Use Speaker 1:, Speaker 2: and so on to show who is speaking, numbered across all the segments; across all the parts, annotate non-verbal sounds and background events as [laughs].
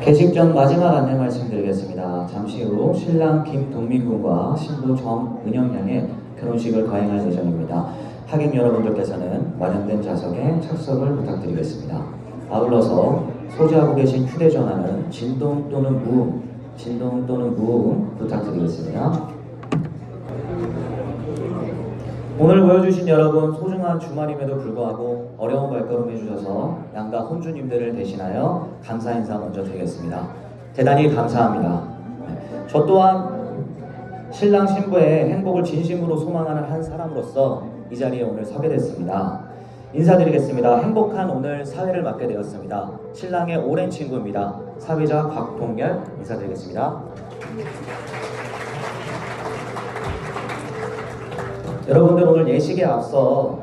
Speaker 1: 개식 전 마지막 안내 말씀드리겠습니다. 잠시 후 신랑 김동민 군과 신부 정은영 양의 결혼식을 거행할 예정입니다. 하객 여러분들께서는 마련된 좌석에 착석을 부탁드리겠습니다. 아울러서 소지하고 계신 휴대전화는 진동 또는 무음, 진동 또는 무음 부탁드리겠습니다. 오늘 보여주신 여러분 소중한 주말임에도 불구하고 어려운 발걸음 해주셔서 양가 혼주님들을 대신하여 감사 인사 먼저 드리겠습니다. 대단히 감사합니다. 네, 저 또한 신랑 신부의 행복을 진심으로 소망하는 한 사람으로서 이 자리에 오늘 서게 됐습니다. 인사드리겠습니다. 행복한 오늘 사회를 맡게 되었습니다. 신랑의 오랜 친구입니다. 사회자 곽동열 인사드리겠습니다. 여러분들 오늘 예식에 앞서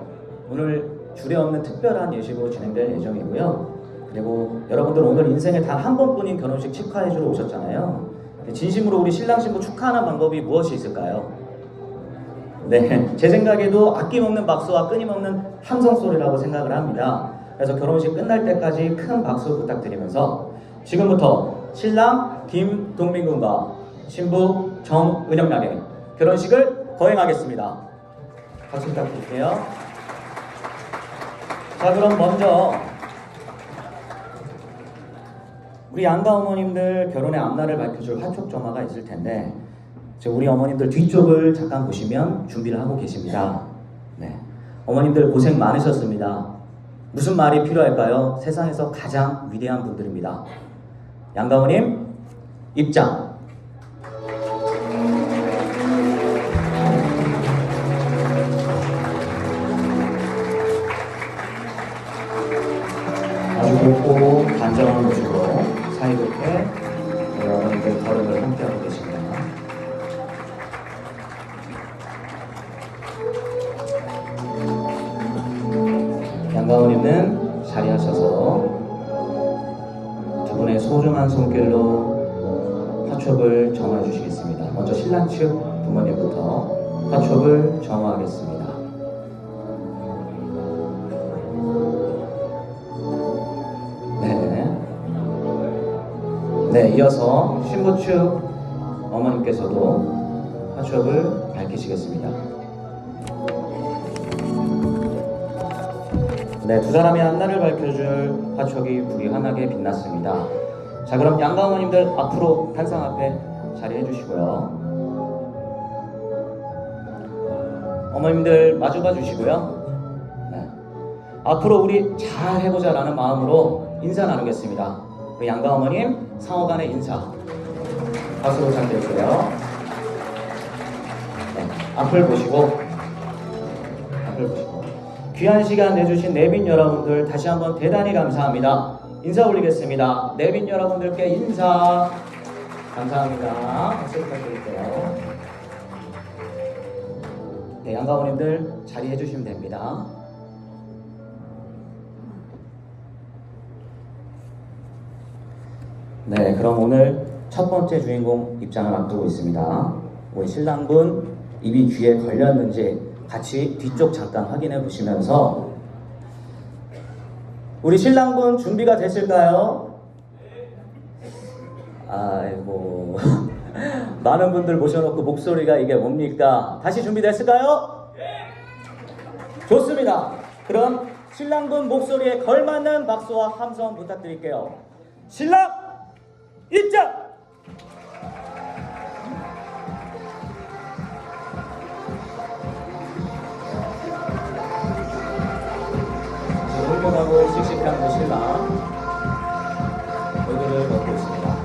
Speaker 1: 오늘 주례 없는 특별한 예식으로 진행될 예정이고요. 그리고 여러분들 오늘 인생에 단 한 번뿐인 결혼식 축하해주러 오셨잖아요. 진심으로 우리 신랑 신부 축하하는 방법이 무엇이 있을까요? 네, [laughs] 제 생각에도 아낌없는 박수와 끊임없는 함성 소리라고 생각을 합니다. 그래서 결혼식 끝날 때까지 큰 박수 부탁드리면서 지금부터 신랑 김동민 군과 신부 정은영 양의 결혼식을 거행하겠습니다. 박수 부탁드릴게요. 자, 그럼 먼저 우리 양가 어머님들 결혼의 앞날을 밝혀줄 화촉 점화가 있을 텐데 저 우리 어머님들 뒤쪽을 잠깐 보시면 준비를 하고 계십니다. 네. 어머님들 고생 많으셨습니다. 무슨 말이 필요할까요? 세상에서 가장 위대한 분들입니다. 양가 어머님 입장. 손길로 화촉을 정해 주시겠습니다. 먼저 신랑 측 부모님부터 화촉을 정하겠습니다. 네. 네, 이어서 신부 측 어머님께서도 화촉을 밝히시겠습니다. 네, 두 사람의 한날을 밝혀줄 화촉이 불이 환하게 빛났습니다. 자, 그럼 양가 어머님들 앞으로 탄상 앞에 자리해 주시고요. 어머님들 마주봐 주시고요. 네. 앞으로 우리 잘 해보자 라는 마음으로 인사 나누겠습니다. 우리 양가 어머님 상호간의 인사 박수 부탁드릴게요. 네, 앞을 보시고 앞을 보시고 귀한 시간 내주신 내빈 여러분들 다시 한번 대단히 감사합니다. 인사 올리겠습니다. 내빈 여러분들께 인사 감사합니다. 박수 부탁드릴게요. 네, 양가 어머님들 자리해 주시면 됩니다. 네, 그럼 오늘 첫 번째 주인공 입장을 앞두고 있습니다. 우리 신랑분 입이 귀에 걸렸는지 같이 뒤쪽 잠깐 확인해 보시면서 우리 신랑분 준비가 됐을까요? 아이고 [laughs] 많은 분들 모셔놓고 목소리가 이게 뭡니까? 다시 준비됐을까요? 좋습니다. 그럼 신랑분 목소리에 걸맞는 박수와 함성 부탁드릴게요. 신랑 입장! 훌륭하고 씩씩한 그 신랑 얼굴을 걷고 있습니다.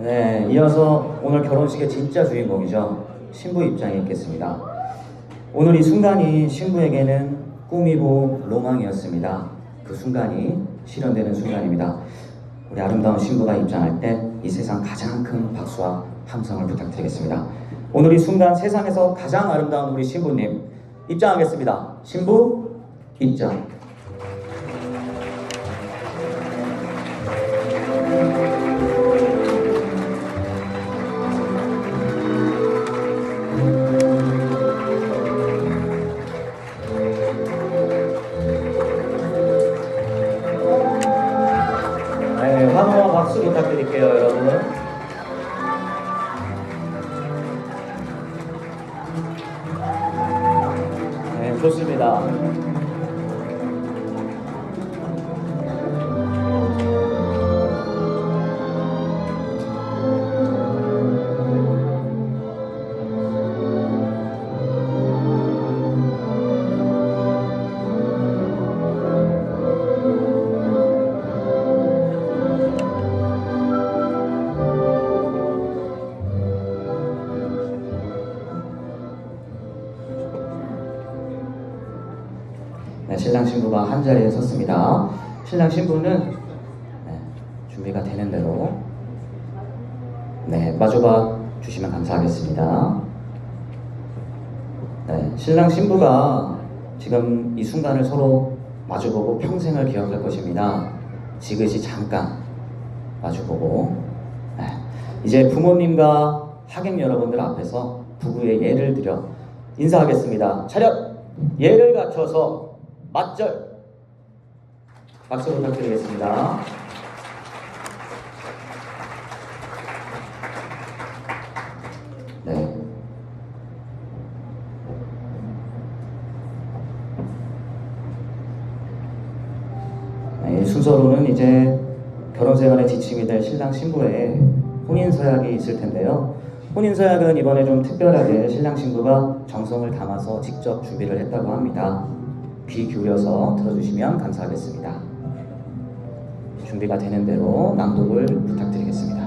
Speaker 1: 네, 이어서 오늘 결혼식의 진짜 주인공이죠. 신부 입장에 있겠습니다. 오늘 이 순간이 신부에게는 꿈이고 로망이었습니다. 그 순간이 실현되는 순간입니다. 우리 아름다운 신부가 입장할 때 이 세상 가장 큰 박수와 함성을 부탁드리겠습니다. 오늘 이 순간 세상에서 가장 아름다운 우리 신부님 입장하겠습니다. 신부 입장. 네, 좋습니다. 자리에 섰습니다. 신랑 신부는 네, 준비가 되는 대로 네, 마주봐 주시면 감사하겠습니다. 네, 신랑 신부가 지금 이 순간을 서로 마주보고 평생을 기억할 것입니다. 지그시 잠깐 마주보고 네, 이제 부모님과 하객 여러분들 앞에서 부부의 예를 들여 인사하겠습니다. 차렷! 예를 갖춰서 맞절! 박수 부탁드리겠습니다. 네. 네, 이 순서로는 이제 결혼 생활에 지침이 될 신랑 신부의 혼인 서약이 있을 텐데요. 혼인 서약은 이번에 좀 특별하게 신랑 신부가 정성을 담아서 직접 준비를 했다고 합니다. 귀 기울여서 들어주시면 감사하겠습니다. 준비가 되는 대로 낭독을 부탁드리겠습니다.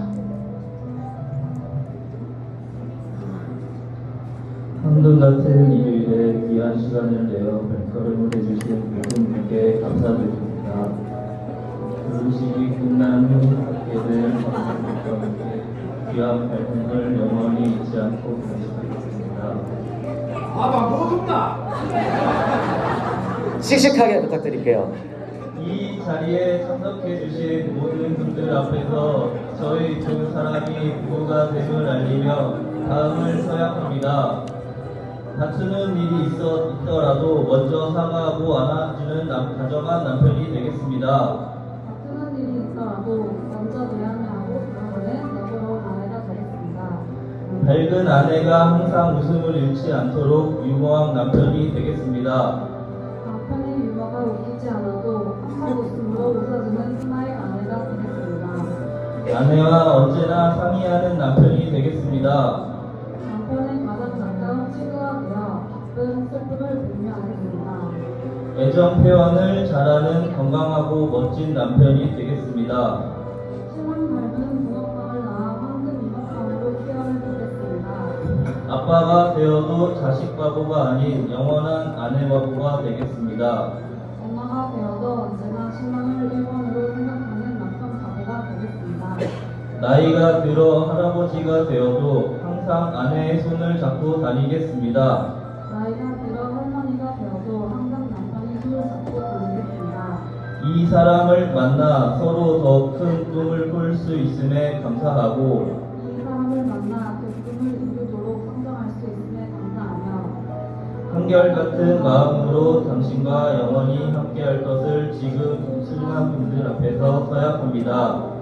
Speaker 2: 한돈 같은 일요일에 귀한 시간을 내어 발걸음을 해주신 모든 분께 감사드립니다. 결혼식이 끝난 후 갖게 될 함께 귀한 발품을 영원히 잊지 않고 감사드리겠습니다.
Speaker 3: 아마 뭐 덥나?
Speaker 1: 씩씩하게 부탁드릴게요.
Speaker 2: 이 자리에 참석해 주신 모든 분들 앞에서 저희 두 사람이 부부가 됨을 알리며 다음을 서약합니다. 다투는 일이 있어 있더라도 먼저 사과하고 안아주는 남, 다정한 남편이 되겠습니다.
Speaker 4: 다투는 일이 있더라도 먼저 대화하고 그러고는 여보로 아내가 되겠습니다.
Speaker 2: 밝은 아내가 항상 웃음을 잃지 않도록 유머한 남편이 되겠습니다. 아내와 언제나 상의하는 남편이 되겠습니다.
Speaker 4: 남편의 가장 가까운 친구가 되어 기쁨, 슬픔을 공유하겠습니다.
Speaker 2: 애정 표현을 잘하는 건강하고 멋진 남편이 되겠습니다.
Speaker 4: 신랑 닮은 붕어빵을 낳아 황금 이모빵으로 키워를 보겠습니다.
Speaker 2: 아빠가 되어도 자식 바보가 아닌 영원한 아내 바보가 되겠습니다.
Speaker 4: 엄마가 되어도 언제나
Speaker 2: 나이가 들어 할아버지가 되어도 항상 아내의 손을 잡고 다니겠습니다.
Speaker 4: 나이가 들어 할머니가 되어도 항상 남편이 손을 잡고 다니겠습니다.
Speaker 2: 이 사람을 만나 서로 더 큰 꿈을 꿀 수 있음에 감사하고
Speaker 4: 이 사람을 만나 그 꿈을 이루도록 성장할 수 있음에 감사하며
Speaker 2: 한결같은 마음으로 당신과 영원히 함께할 것을 지금 신랑 분들 앞에서 서약합니다.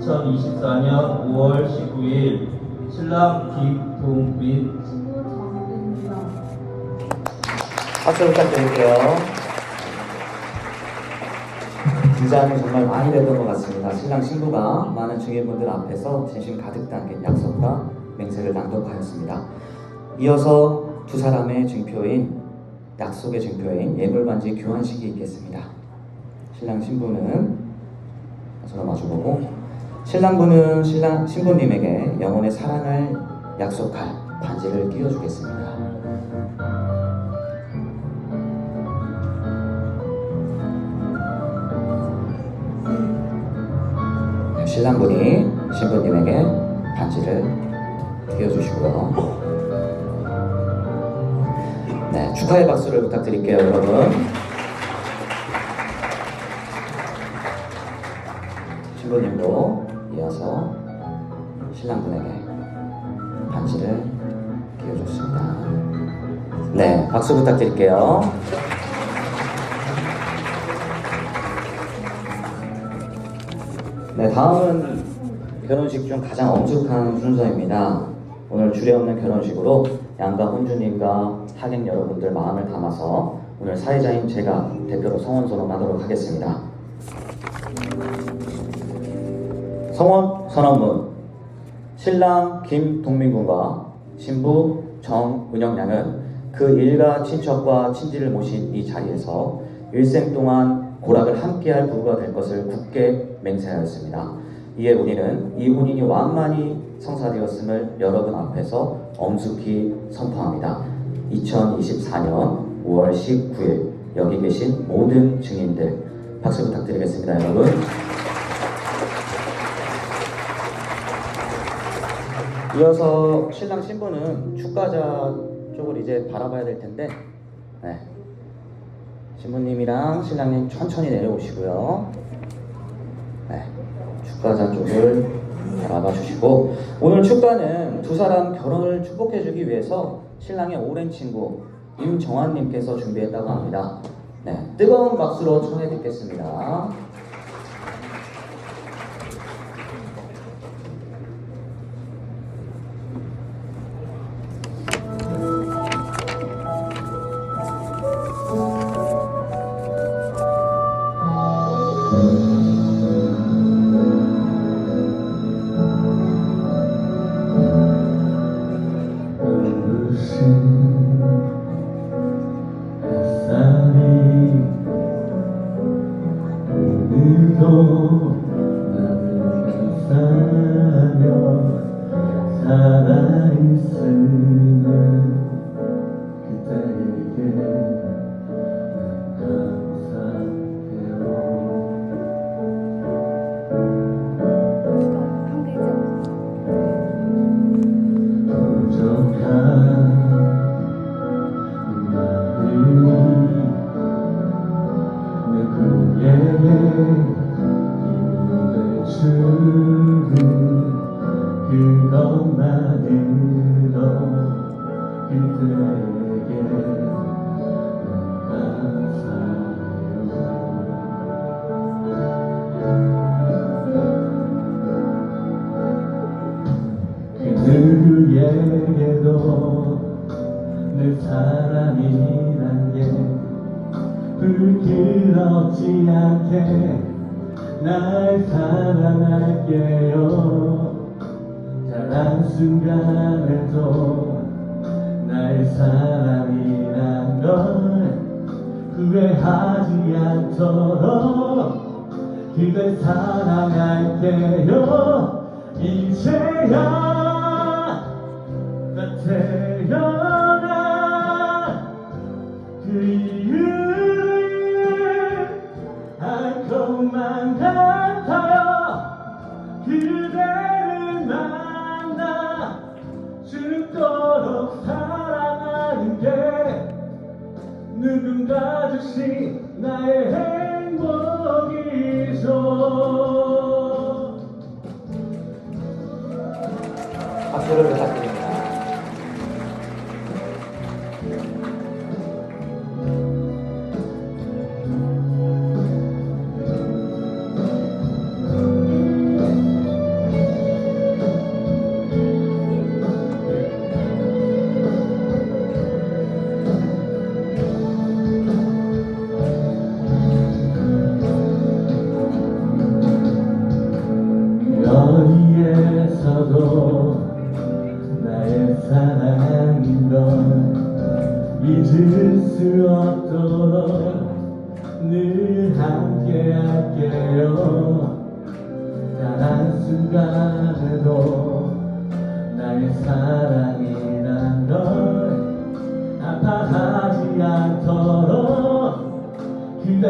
Speaker 2: 2024년 5월 19일 신랑 김동민
Speaker 4: 친구 정입니다.
Speaker 1: 박수 부탁드릴게요. 긴장이 정말 많이 됐던 것 같습니다. 신랑 신부가 많은 증인분들 앞에서 진심 가득 담긴 약속과 맹세를 낭독하였습니다. 이어서 두 사람의 증표인 약속의 증표인 예물반지 교환식이 있겠습니다. 신랑 신부는 서로 마주보고 신랑부는 신랑 신부님에게 영혼의 사랑을 약속할 반지를 끼워주겠습니다. 네, 신랑분이 신부님에게 반지를 띄워주시고요. 네, 축하의 박수를 부탁드릴게요, 여러분. 신부님도 이어서 신랑분에게 반지를 띄워줬습니다. 네, 박수 부탁드릴게요. 네, 다음은 결혼식 중 가장 엄숙한 순서입니다. 오늘 주례 없는 결혼식으로 양가 혼주님과 하객 여러분들 마음을 담아서 오늘 사회자인 제가 대표로 성원 선언하도록 하겠습니다. 성원 선언문 신랑 김동민 군과 신부 정은영 양은 그 일가 친척과 친지를 모신 이 자리에서 일생 동안 고락을 함께할 부부가 될 것을 굳게 맹세하였습니다. 이에 우리는 이 혼인이 완만히 성사되었음을 여러분 앞에서 엄숙히 선포합니다. 2024년 5월 19일 여기 계신 모든 증인들 박수 부탁드리겠습니다, 여러분. 이어서 신랑 신부는 축가자 쪽을 이제 바라봐야 될 텐데, 네. 신부님이랑 신랑님 천천히 내려오시고요. 네. 축가자 쪽을 바라봐 주시고, 오늘 축가는 두 사람 결혼을 축복해 주기 위해서 신랑의 오랜 친구 임정환님께서 준비했다고 합니다. 네. 뜨거운 박수로 청해 듣겠습니다.
Speaker 5: 그대에게 불끄럽지 않게 날 사랑할게요. 단 한순간에도 나의 사랑이란 걸 후회하지 않도록 그댈 사랑할게요. 이제야 나태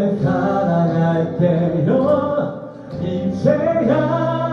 Speaker 5: 그댈 사랑할게요. 이제야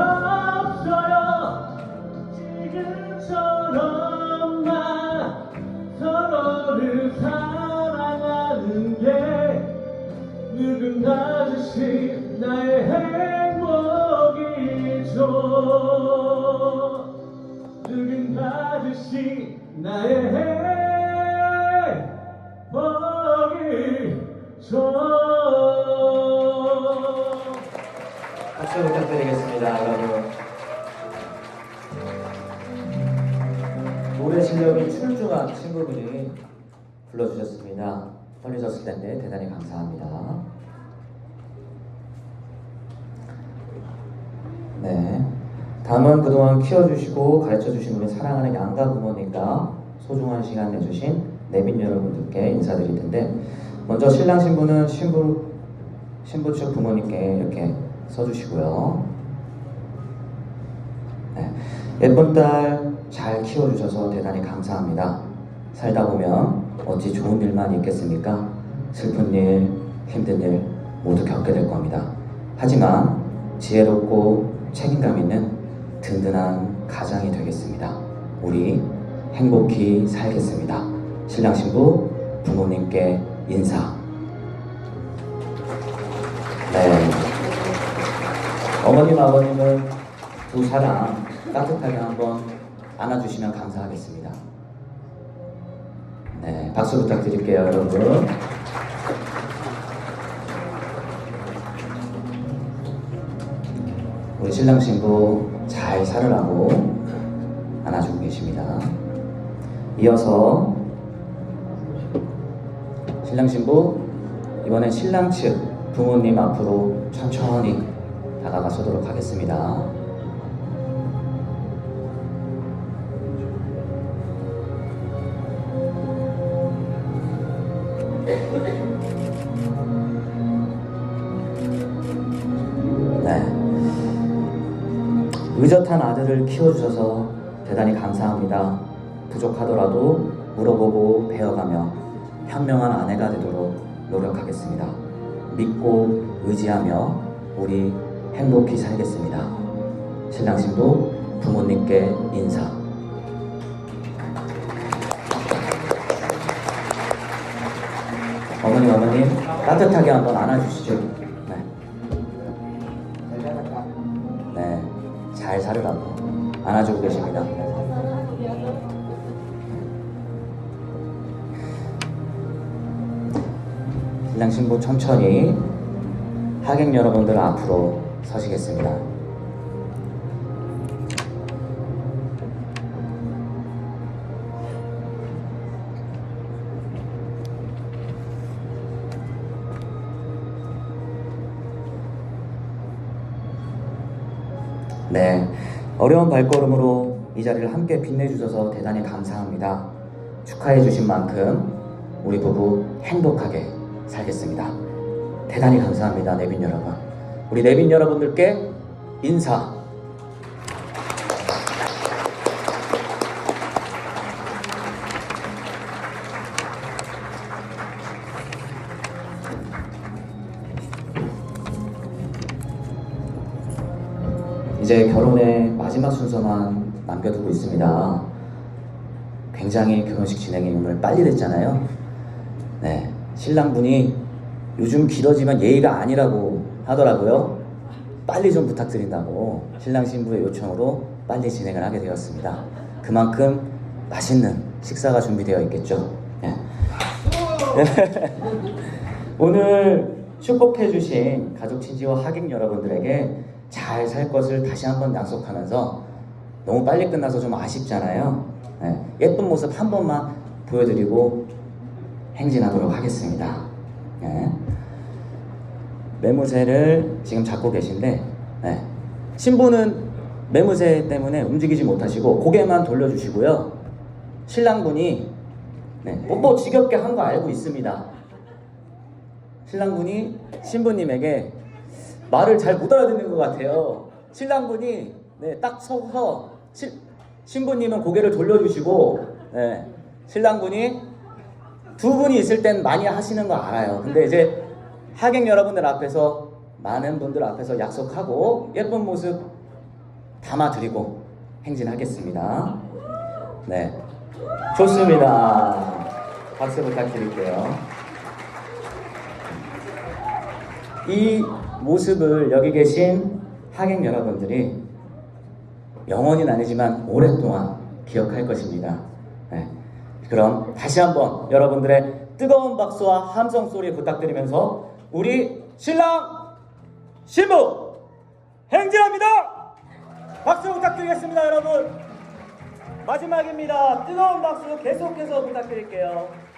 Speaker 5: 없어요. 지금처럼만 서로를 사랑하는 게 누군가 주신 나의 행복이죠. 누군가 주신 나의 행복
Speaker 1: 불러주셨습니다. 떨리셨을 텐데 대단히 감사합니다. 네. 다음은 그동안 키워주시고 가르쳐주신 우리 사랑하는 양가 부모님과 소중한 시간 내주신 내빈 여러분들께 인사드릴 텐데 먼저 신랑 신부는 신부 신부 측 부모님께 이렇게 써주시고요. 네. 예쁜 딸 잘 키워주셔서 대단히 감사합니다. 살다 보면 어찌 좋은 일만 있겠습니까? 슬픈 일, 힘든 일 모두 겪게 될 겁니다. 하지만 지혜롭고 책임감 있는 든든한 가장이 되겠습니다. 우리 행복히 살겠습니다. 신랑 신부 부모님께 인사. 네. 어머님 아버님은 두 사람 따뜻하게 한번 안아주시면 감사하겠습니다. 네, 박수 부탁드릴게요, 여러분. 우리 신랑 신부 잘 살으라고 안아주고 계십니다. 이어서 신랑 신부 이번엔 신랑 측 부모님 앞으로 천천히 다가가서도록 하겠습니다. 아들을 키워주셔서 대단히 감사합니다. 부족하더라도 물어보고 배워가며 현명한 아내가 되도록 노력하겠습니다. 믿고 의지하며 우리 행복히 살겠습니다. 신랑 신부 부모님께 인사. 어머니 어머님 따뜻하게 한번 안아주시죠. 네. 네, 잘 살으라고 안아주고 계십니다. 신랑 신부 천천히 하객 여러분들 앞으로 서시겠습니다. 어려운 발걸음으로 이 자리를 함께 빛내주셔서 대단히 감사합니다. 축하해주신 만큼 우리 부부 행복하게 살겠습니다. 대단히 감사합니다, 내빈 여러분. 우리 내빈 여러분들께 인사. 이제 결혼의 마지막 순서만 남겨두고 있습니다. 굉장히 결혼식 진행이 오늘 빨리 됐잖아요. 네, 신랑분이 요즘 길어지면 예의가 아니라고 하더라고요. 빨리 좀 부탁드린다고 신랑 신부의 요청으로 빨리 진행을 하게 되었습니다. 그만큼 맛있는 식사가 준비되어 있겠죠. 네. [laughs] 오늘 축복해주신 가족 친지와 하객 여러분들에게 잘 살 것을 다시 한번 약속하면서 너무 빨리 끝나서 좀 아쉽잖아요. 네, 예쁜 모습 한 번만 보여드리고 행진하도록 하겠습니다. 네. 매무새를 지금 잡고 계신데 네. 신부는 매무새 때문에 움직이지 못하시고 고개만 돌려주시고요. 신랑분이 네, 뽀뽀 지겹게 한 거 알고 있습니다. 신랑분이 신부님에게 말을 잘 못 알아듣는 것 같아요. 신랑분이 네, 딱 서서 신, 신부님은 고개를 돌려주시고 네, 신랑분이 두 분이 있을 땐 많이 하시는 거 알아요. 근데 이제 하객 여러분들 앞에서 많은 분들 앞에서 약속하고 예쁜 모습 담아드리고 행진하겠습니다. 네, 좋습니다. 박수 부탁드릴게요. 이 모습을 여기 계신 하객 여러분들이 영원히는 아니지만 오랫동안 기억할 것입니다. 네. 그럼 다시 한번 여러분들의 뜨거운 박수와 함성 소리 부탁드리면서 우리 신랑 신부 행진합니다. 박수 부탁드리겠습니다, 여러분. 마지막입니다. 뜨거운 박수 계속해서 부탁드릴게요.